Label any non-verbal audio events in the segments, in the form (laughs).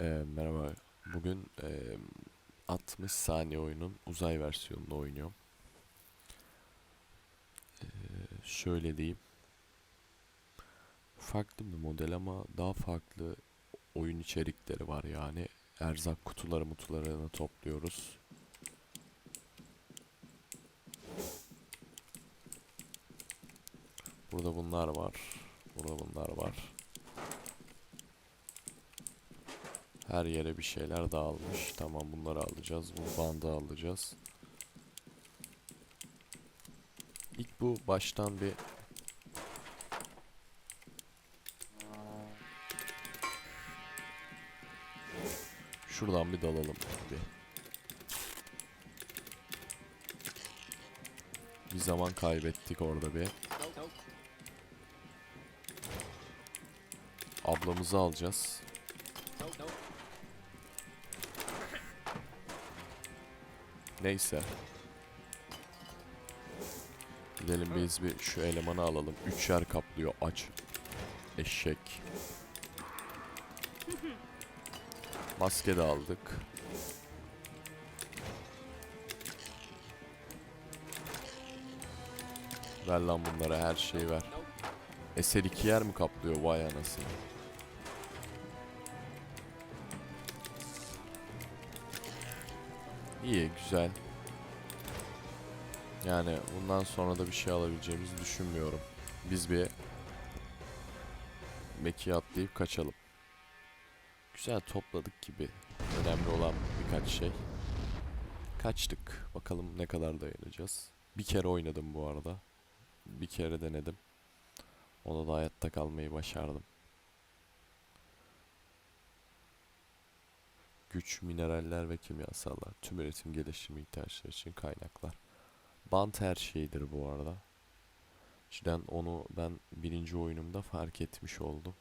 Ee, merhaba. Bugün e, 60 saniye oyunun uzay versiyonunu oynuyorum. Ee, şöyle diyeyim. Farklı bir model ama daha farklı oyun içerikleri var yani. Erzak kutuları mutularını topluyoruz. Burada bunlar var. Burada bunlar var. Her yere bir şeyler dağılmış. Tamam bunları alacağız. Bu bandı alacağız. İlk bu baştan bir Şuradan bir dalalım bir. Bir zaman kaybettik orada bir. Ablamızı alacağız. Neyse. Gidelim biz bir şu elemanı alalım. Üç yer kaplıyor aç. Eşek. Maske de aldık. Ver lan bunlara her şeyi ver. Eser iki yer mi kaplıyor vay anasını. İyi güzel. Yani bundan sonra da bir şey alabileceğimizi düşünmüyorum. Biz bir Meki'ye atlayıp kaçalım. Güzel topladık gibi. Önemli olan birkaç şey. Kaçtık. Bakalım ne kadar dayanacağız. Bir kere oynadım bu arada. Bir kere denedim. Ona da hayatta kalmayı başardım. Güç, mineraller ve kimyasallar. Tüm üretim geliştirme ihtiyaçları için kaynaklar. Bant her şeydir bu arada. Cidden onu ben birinci oyunumda fark etmiş oldum.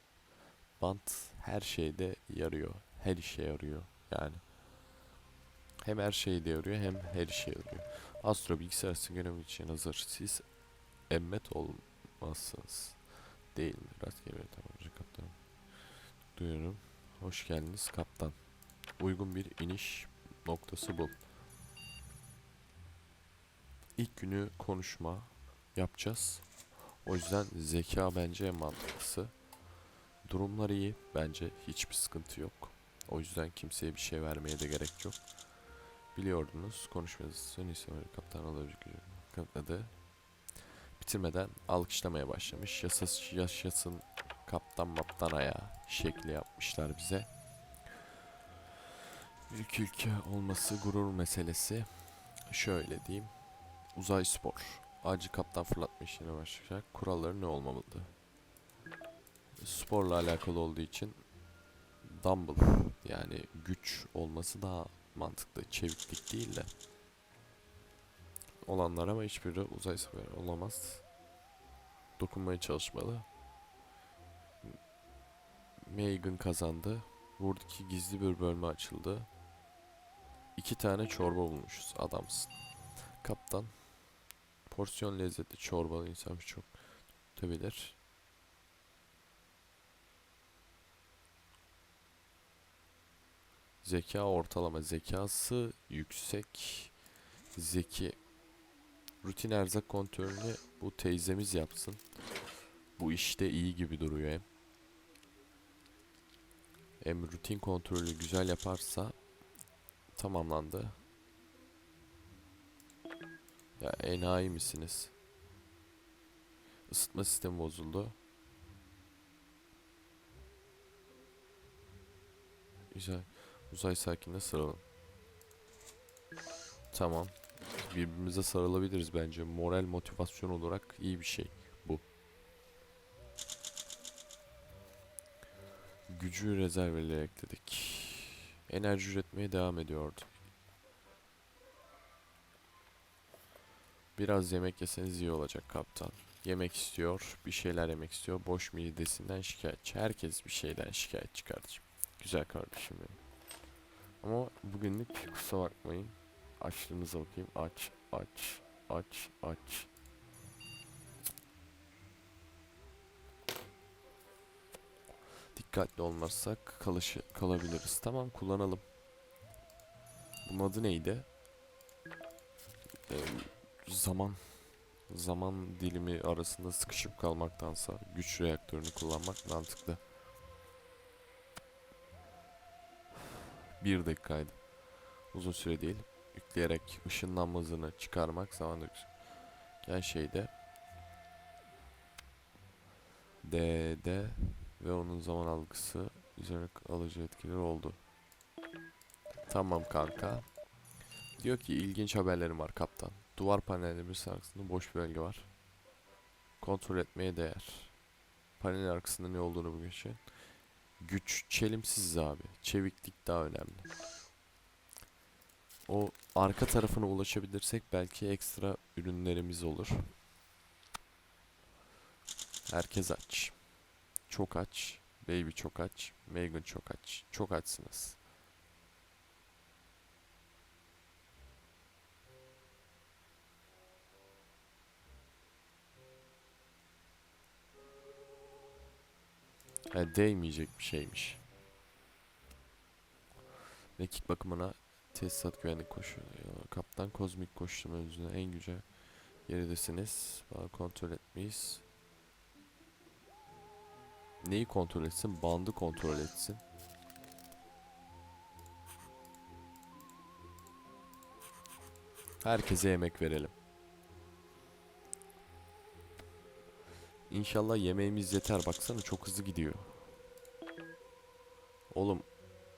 Bant her şeyde yarıyor. Her işe yarıyor yani. Hem her şeyde yarıyor hem her işe yarıyor. Astro bilgisayar görevi için hazır. Siz emmet olmazsınız. Değil mi? Rastgele tamamcı kaptanım. Duyuyorum. Hoş geldiniz kaptan. Uygun bir iniş noktası bul. İlk günü konuşma yapacağız. O yüzden zeka bence en mantıklısı. Durumlar iyi bence hiçbir sıkıntı yok. O yüzden kimseye bir şey vermeye de gerek yok. Biliyordunuz konuşmanızı neyse kaptan kanıtladı. Bitirmeden alkışlamaya başlamış. Yasas, yaşasın kaptan maptan ayağı şekli yapmışlar bize. Büyük ülke olması gurur meselesi. Şöyle diyeyim. Uzay spor. Acil kaptan fırlatma işine başlayacak. Kuralları ne olmamalı? Sporla alakalı olduğu için dumbbell yani güç olması daha mantıklı. Çeviklik değil de. Olanlar ama hiçbiri uzay spor olamaz. Dokunmaya çalışmalı. Megan kazandı. Buradaki gizli bir bölme açıldı. İki tane çorba bulmuşuz. Adamsın. Kaptan. Porsiyon lezzetli çorbalı insan çok tutabilir. Zeka ortalama. Zekası yüksek. Zeki. Rutin erzak kontrolünü bu teyzemiz yapsın. Bu işte iyi gibi duruyor hem. Hem rutin kontrolü güzel yaparsa tamamlandı. Ya enayi misiniz? Isıtma sistemi bozuldu. Güzel. Uzay sakinle sarılın. Tamam. Birbirimize sarılabiliriz bence. Moral motivasyon olarak iyi bir şey bu. Gücü rezerveleri ekledik. Enerji üretmeye devam ediyordu. Biraz yemek yeseniz iyi olacak kaptan. Yemek istiyor, bir şeyler yemek istiyor. Boş midesinden şikayetçi. Herkes bir şeyden şikayetçi kardeşim. Güzel kardeşim benim. Ama bugünlük kusura bakmayın. Açlığınıza bakayım. Aç, aç, aç, aç. Dikkatli olmazsak kalışı, kalabiliriz. Tamam kullanalım. Bunun adı neydi? Ee, zaman zaman dilimi arasında sıkışıp kalmaktansa güç reaktörünü kullanmak mantıklı. Bir dakikaydı. Uzun süre değil. Yükleyerek ışınlanma hızını çıkarmak zaman Gel şeyde D'de ve onun zaman algısı üzerine alıcı etkileri oldu. Tamam kanka. Diyor ki ilginç haberlerim var kaptan. Duvar panelleri arkasında boş bir bölge var. Kontrol etmeye değer. Panel arkasında ne olduğunu bugün için. Güç çelimsiz abi. Çeviklik daha önemli. O arka tarafına ulaşabilirsek belki ekstra ürünlerimiz olur. Herkes aç. Çok aç. Baby çok aç. Megan çok aç. Çok açsınız. He, değmeyecek bir şeymiş. Mekik bakımına tesisat güvenlik koşu. Kaptan kozmik koşturma yüzüne en güce yeridesiniz. Bana kontrol etmeyiz. Neyi kontrol etsin? Bandı kontrol etsin. Herkese yemek verelim. İnşallah yemeğimiz yeter. Baksana çok hızlı gidiyor. Oğlum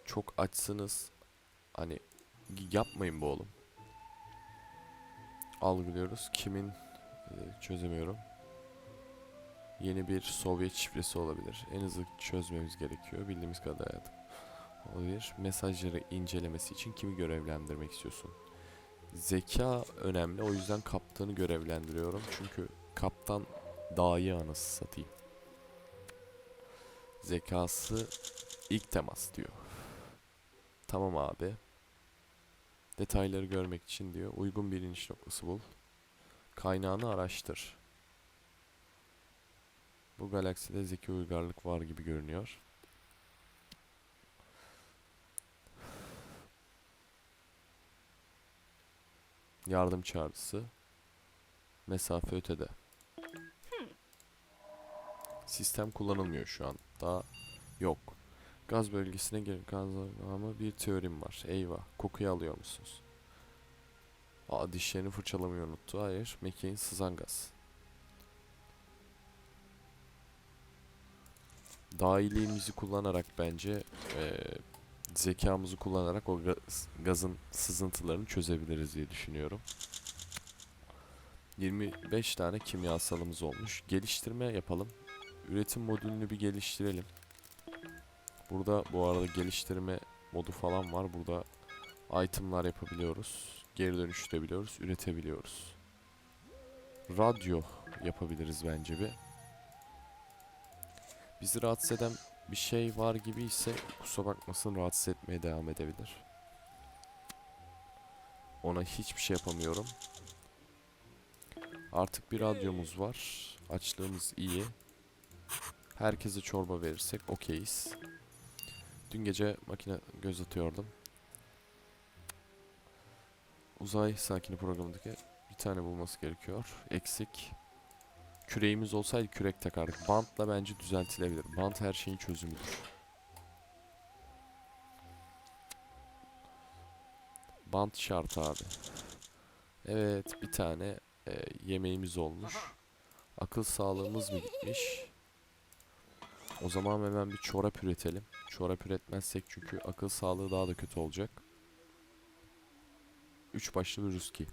çok açsınız. Hani yapmayın bu oğlum. Algılıyoruz. Kimin e, çözemiyorum. Yeni bir Sovyet şifresi olabilir. En hızlı çözmemiz gerekiyor. Bildiğimiz kadar hayatım. Olabilir. Mesajları incelemesi için kimi görevlendirmek istiyorsun? Zeka önemli. O yüzden kaptanı görevlendiriyorum. Çünkü kaptan daha iyi anası satayım. Zekası ilk temas diyor. Tamam abi. Detayları görmek için diyor. Uygun bir iniş noktası bul. Kaynağını araştır. Bu galakside zeki uygarlık var gibi görünüyor. Yardım çağrısı. Mesafe ötede. Sistem kullanılmıyor şu an. Daha yok. Gaz bölgesine girin. Ama bir teorim var. Eyvah. Kokuyu alıyor musunuz? Aa dişlerini fırçalamayı unuttu. Hayır. Mekiğin sızan gaz. Dahiliğimizi kullanarak bence eee, zekamızı kullanarak o gaz- gazın sızıntılarını çözebiliriz diye düşünüyorum. 25 tane kimyasalımız olmuş. Geliştirme yapalım. Üretim modülünü bir geliştirelim. Burada bu arada geliştirme modu falan var. Burada itemlar yapabiliyoruz. Geri dönüştürebiliyoruz. Üretebiliyoruz. Radyo yapabiliriz bence bir. Bizi rahatsız eden bir şey var gibi ise kusura bakmasın rahatsız etmeye devam edebilir. Ona hiçbir şey yapamıyorum. Artık bir radyomuz var. Açlığımız iyi. Herkese çorba verirsek okeyiz. Dün gece makine göz atıyordum. Uzay sakini programındaki bir tane bulması gerekiyor. Eksik. Küreğimiz olsaydı kürek takardık. Bantla bence düzeltilebilir. Bant her şeyin çözümüdür. Bant şart abi. Evet bir tane e, yemeğimiz olmuş. Akıl sağlığımız mı gitmiş? O zaman hemen bir çorap üretelim. Çorap üretmezsek çünkü akıl sağlığı daha da kötü olacak. Üç başlı bir ruski.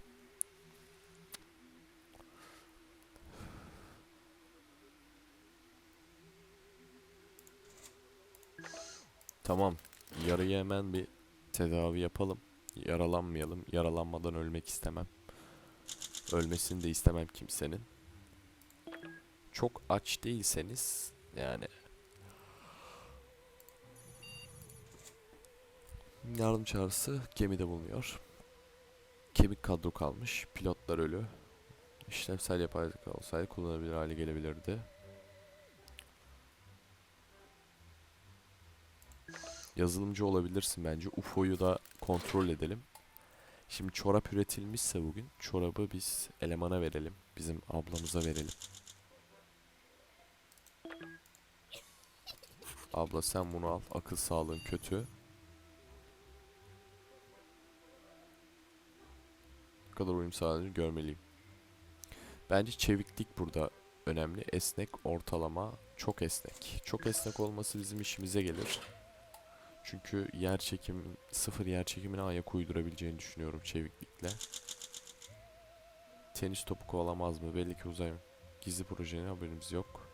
Tamam. Yarıyı hemen bir tedavi yapalım. Yaralanmayalım. Yaralanmadan ölmek istemem. Ölmesini de istemem kimsenin. Çok aç değilseniz yani yardım çağrısı gemide bulunuyor. Kemik kadro kalmış. Pilotlar ölü. İşlevsel yapay olsaydı kullanılabilir hale gelebilirdi. Yazılımcı olabilirsin bence. UFO'yu da kontrol edelim. Şimdi çorap üretilmişse bugün çorabı biz elemana verelim. Bizim ablamıza verelim. Abla sen bunu al. Akıl sağlığın kötü. Ne kadar uyum sağladığını görmeliyim. Bence çeviklik burada önemli. Esnek, ortalama, çok esnek. Çok esnek olması bizim işimize gelir. Çünkü yer çekim, sıfır yer çekimine ayak uydurabileceğini düşünüyorum çeviklikle. Tenis topu kovalamaz mı? Belli ki uzay gizli projenin haberimiz yok.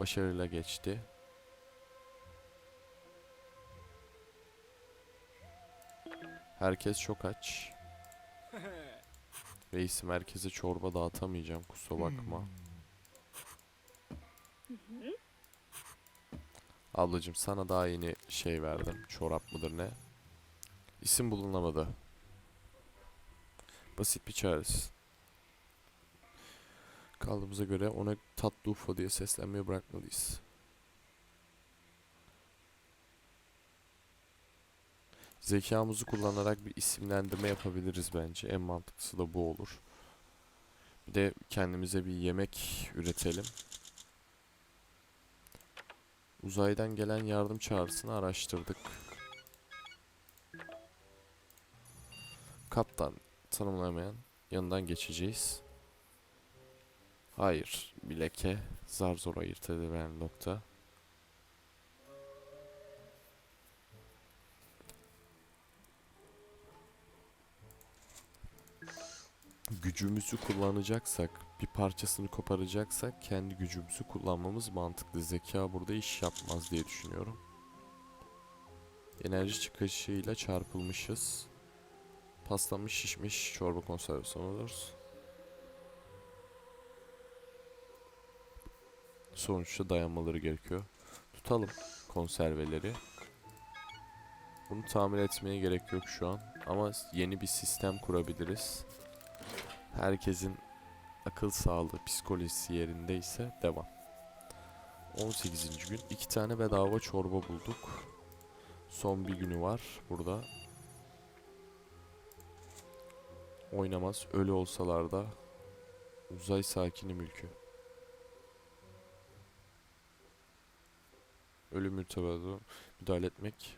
Başarıyla geçti. Herkes çok aç. (laughs) Reisim herkese çorba dağıtamayacağım kusura bakma. Ablacım sana daha yeni şey verdim. Çorap mıdır ne? İsim bulunamadı. Basit bir çaresi. Kaldığımıza göre ona tatlı UFO diye seslenmeye bırakmalıyız. Zekamızı kullanarak bir isimlendirme yapabiliriz bence. En mantıklısı da bu olur. Bir de kendimize bir yemek üretelim. Uzaydan gelen yardım çağrısını araştırdık. Kaptan tanımlamayan yanından geçeceğiz. Hayır, bir leke zar zor ayırt edilen nokta. Gücümüzü kullanacaksak, bir parçasını koparacaksak kendi gücümüzü kullanmamız mantıklı. Zeka burada iş yapmaz diye düşünüyorum. Enerji çıkışıyla çarpılmışız. Paslanmış şişmiş çorba konservesi alıyoruz. Sonuçta dayanmaları gerekiyor. Tutalım konserveleri. Bunu tamir etmeye gerek yok şu an. Ama yeni bir sistem kurabiliriz. Herkesin akıl sağlığı, psikolojisi yerindeyse devam. 18. gün iki tane bedava çorba bulduk. Son bir günü var burada. Oynamaz. Ölü olsalar da uzay sakini mülkü. Ölü mürtebada müdahale etmek.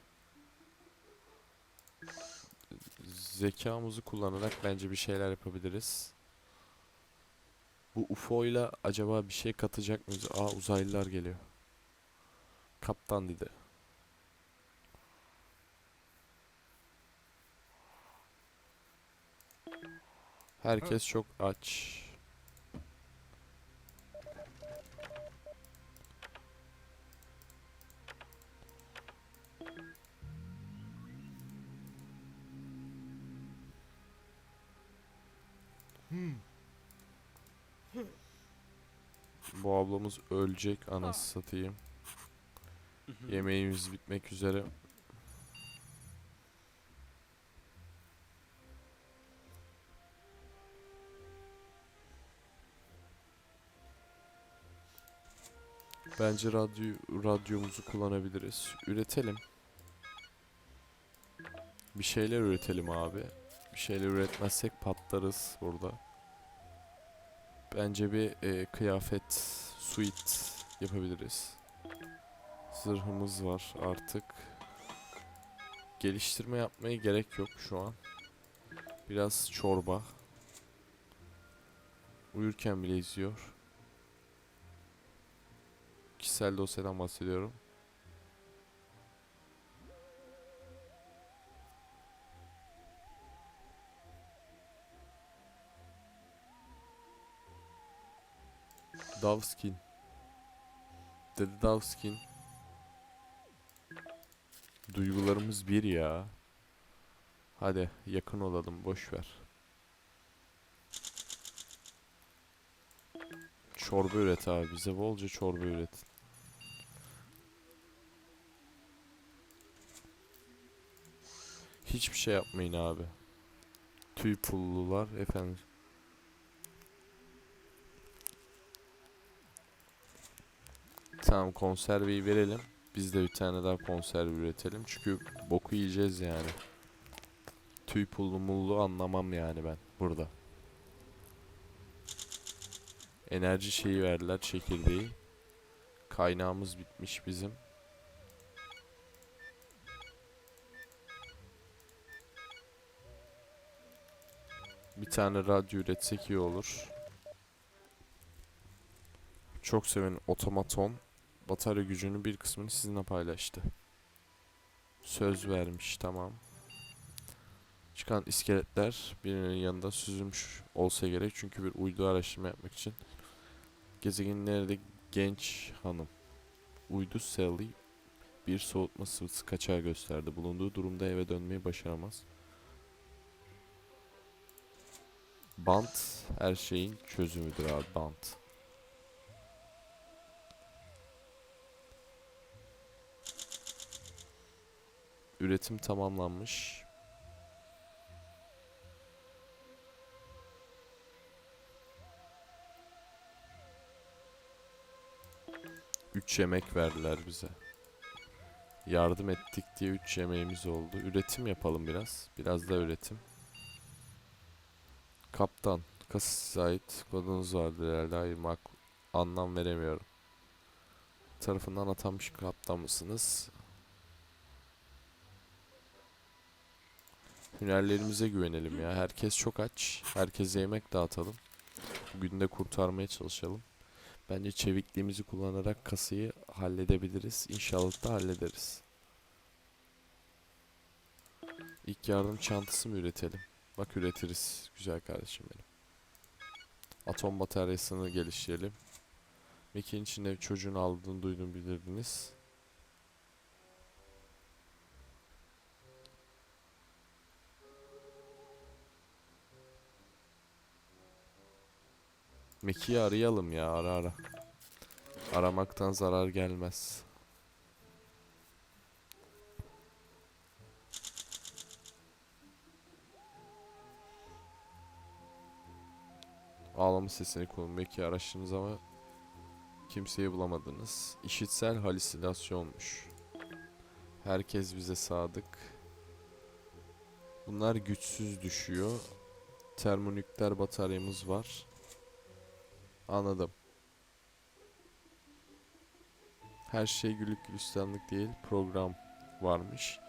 Zekamızı kullanarak bence bir şeyler yapabiliriz. Bu UFO ile acaba bir şey katacak mıyız? Aa uzaylılar geliyor. Kaptan dedi. Herkes çok aç. Bu ablamız ölecek anası satayım. Yemeğimiz bitmek üzere. Bence radyo radyomuzu kullanabiliriz. Üretelim. Bir şeyler üretelim abi. Bir şeyler üretmezsek patlarız burada. Bence bir e, kıyafet, suit yapabiliriz. Zırhımız var artık. Geliştirme yapmaya gerek yok şu an. Biraz çorba. Uyurken bile izliyor. Kişisel dosyadan bahsediyorum. Davskin. Dedi Davskin. Duygularımız bir ya. Hadi yakın olalım boş ver. Çorba üret abi bize bolca çorba üret. Hiçbir şey yapmayın abi. Tüy pullular efendim. Tamam konserveyi verelim. Biz de bir tane daha konserve üretelim. Çünkü boku yiyeceğiz yani. Tüy pullu mullu anlamam yani ben burada. Enerji şeyi verdiler çekirdeği. Kaynağımız bitmiş bizim. Bir tane radyo üretsek iyi olur. Çok seven otomaton batarya gücünün bir kısmını sizinle paylaştı. Söz vermiş tamam. Çıkan iskeletler birinin yanında süzülmüş olsa gerek çünkü bir uydu araştırma yapmak için gezegenin nerede genç hanım uydu Sally bir soğutma sıvısı kaçağı gösterdi. Bulunduğu durumda eve dönmeyi başaramaz. Bant her şeyin çözümüdür abi bant. Üretim tamamlanmış. Üç yemek verdiler bize. Yardım ettik diye üç yemeğimiz oldu. Üretim yapalım biraz. Biraz da üretim. Kaptan. Kası size ait kodunuz vardır herhalde. Hayır anlam veremiyorum. Tarafından atanmış kaptan mısınız? Hünerlerimize güvenelim ya. Herkes çok aç. Herkese yemek dağıtalım. Bugün de kurtarmaya çalışalım. Bence çevikliğimizi kullanarak kasayı halledebiliriz. İnşallah da hallederiz. İlk yardım çantası mı üretelim? Bak üretiriz güzel kardeşim benim. Atom bataryasını geliştirelim. Mekin içinde çocuğun aldığını duydum bilirdiniz. Meki'yi arayalım ya ara ara. Aramaktan zarar gelmez. Ağlama sesini kullanın. Meki araştırdınız ama kimseyi bulamadınız. İşitsel halüsinasyonmuş. Herkes bize sadık. Bunlar güçsüz düşüyor. Termonükleer bataryamız var. Anladım. Her şey güllük gülistanlık değil. Program varmış.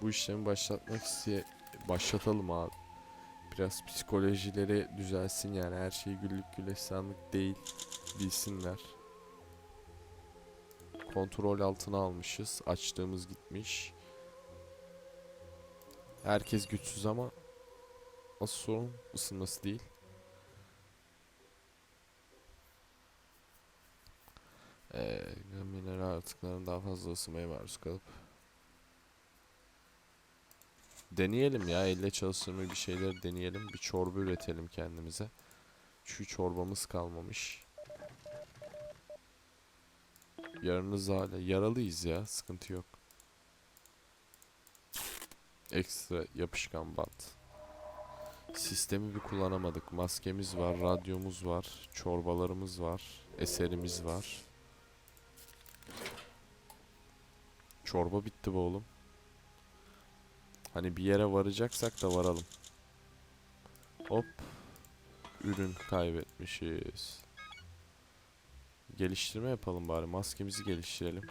Bu işlemi başlatmak isteye başlatalım abi. Biraz psikolojileri düzelsin yani her şey güllük gülistanlık değil bilsinler. Kontrol altına almışız. Açtığımız gitmiş. Herkes güçsüz ama asıl sorun ısınması değil. Ee, mineral atıkların daha fazla ısınmaya maruz kalıp. Deneyelim ya elle çalıştırma bir şeyler deneyelim bir çorba üretelim kendimize. Şu çorbamız kalmamış. Yarınız hala yaralıyız ya sıkıntı yok. Ekstra yapışkan bant. Sistemi bir kullanamadık. Maskemiz var radyomuz var çorbalarımız var eserimiz var Çorba bitti bu oğlum. Hani bir yere varacaksak da varalım. Hop. Ürün kaybetmişiz. Geliştirme yapalım bari. Maskemizi geliştirelim.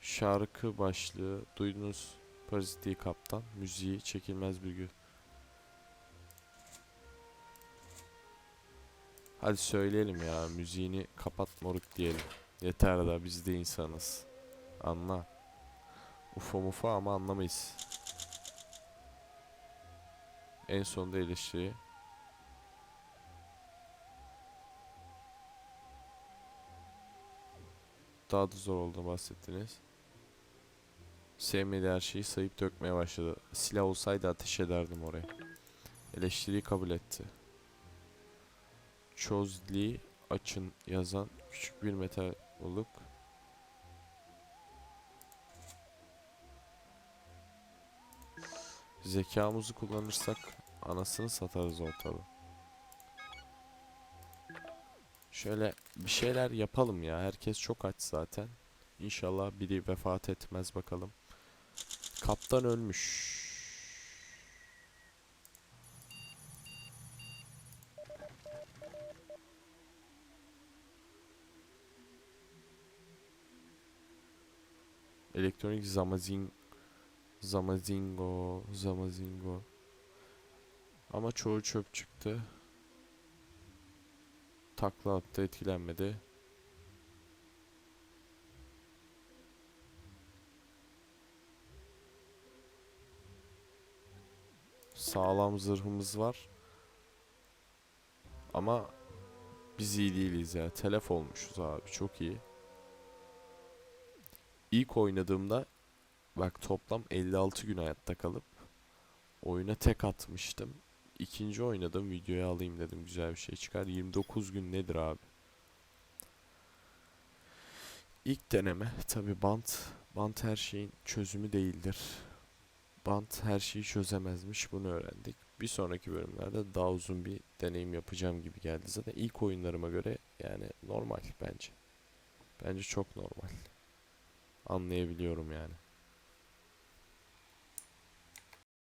Şarkı başlığı. Duydunuz. Parazitliği kaptan. Müziği çekilmez bir gün. Hadi söyleyelim ya. Müziğini kapat moruk diyelim. Yeter da biz de insanız. Anla. Ufa mufa ama anlamayız. En sonunda eleştiri. Daha da zor olduğunu bahsettiniz. Sevmediği her şeyi sayıp dökmeye başladı. Silah olsaydı ateş ederdim oraya. Eleştiriyi kabul etti. Chozli açın yazan küçük bir metal olup Zekamızı kullanırsak anasını satarız ortalığı. Şöyle bir şeyler yapalım ya. Herkes çok aç zaten. İnşallah biri vefat etmez bakalım. Kaptan ölmüş. Elektronik zamazing zamazingo zamazingo. Ama çoğu çöp çıktı. Takla attı etkilenmedi. Sağlam zırhımız var. Ama biz iyi değiliz ya. Telef olmuşuz abi. Çok iyi. İlk oynadığımda bak toplam 56 gün hayatta kalıp oyuna tek atmıştım. İkinci oynadım videoya alayım dedim güzel bir şey çıkar. 29 gün nedir abi? İlk deneme tabi bant bant her şeyin çözümü değildir. Bant her şeyi çözemezmiş bunu öğrendik. Bir sonraki bölümlerde daha uzun bir deneyim yapacağım gibi geldi. Zaten ilk oyunlarıma göre yani normal bence. Bence çok normal. Anlayabiliyorum yani.